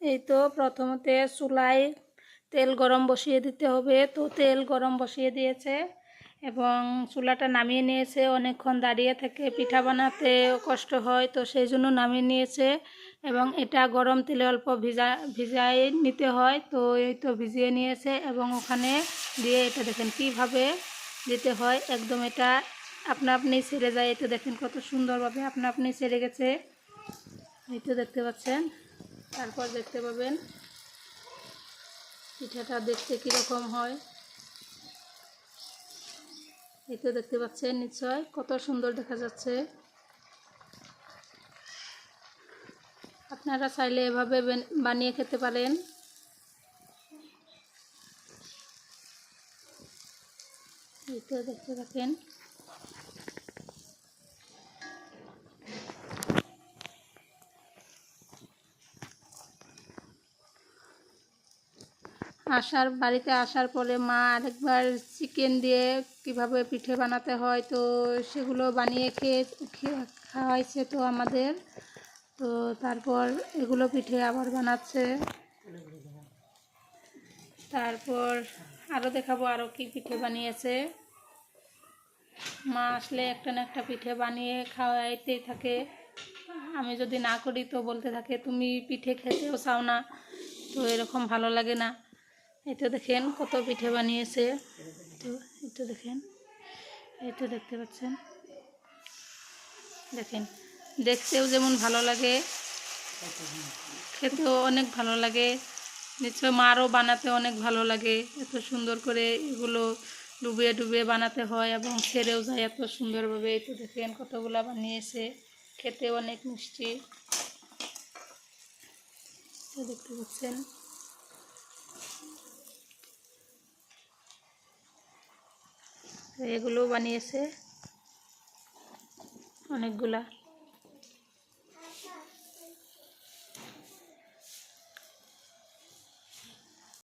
এই তো প্রথমতে চুলায় তেল গরম বসিয়ে দিতে হবে। তো তেল গরম বসিয়ে দিয়েছে এবং চুলাটা নামিয়ে নিয়েছে। অনেকক্ষণ দাঁড়িয়ে থেকে পিঠা বানাতে কষ্ট হয়, তো সেই জন্য নামিয়ে নিয়েছে এবং এটা গরম তেলে অল্প ভিজা, ভিজাই নিতে হয়। তো এই তো ভিজিয়ে নিয়েছে এবং ওখানে দিয়ে এটা দেখেন কীভাবে দিতে হয়। একদম এটা আপনা আপনি ছেড়ে যায়। এটা দেখেন কত সুন্দরভাবে আপনা আপনি ছেড়ে গেছে। এই তো দেখতে পাচ্ছেন। তারপর দেখতে পাবেন পিঠাটা দেখতে কীরকম হয়। এই তো দেখতে পাচ্ছেন নিশ্চয় কত সুন্দর দেখা যাচ্ছে। আপনারা চাইলে এভাবে বানিয়ে খেতে পারেন। এই তো দেখতে পাচ্ছেন আসার, বাড়িতে আসার পরে মা আরেকবার চিকেন দিয়ে কীভাবে পিঠে বানাতে হয় তো সেগুলো বানিয়ে খেয়ে খাওয়াইছে তো আমাদের। তো তারপর এগুলো পিঠে আবার বানাচ্ছে। তারপর আরও দেখাবো আরও কি পিঠে বানিয়েছে। মা আসলে একটা না একটা পিঠে বানিয়ে খাওয়াইতেই থাকে। আমি যদি না করি তো বলতে থাকে, তুমি পিঠে খেতেও চাও না। তো এরকম ভালো লাগে না। তো দেখেন কত পিঠে বানিয়েছে। তো তো দেখেন তো দেখতে পাচ্ছেন। দেখেন, দেখতেও যেমন ভালো লাগে, খেতেও অনেক ভালো লাগে। নিশ্চয় মারও বানাতে অনেক ভালো লাগে, এত সুন্দর করে এগুলো ডুবিয়ে ডুবিয়ে বানাতে হয় এবং ছেড়েও যায় এত সুন্দরভাবে। এই তো দেখেন কতগুলা বানিয়েছে খেতে অনেক মিষ্টি। দেখতে পাচ্ছেন। এগুলো বানিয়েছে। অনেকগুলা।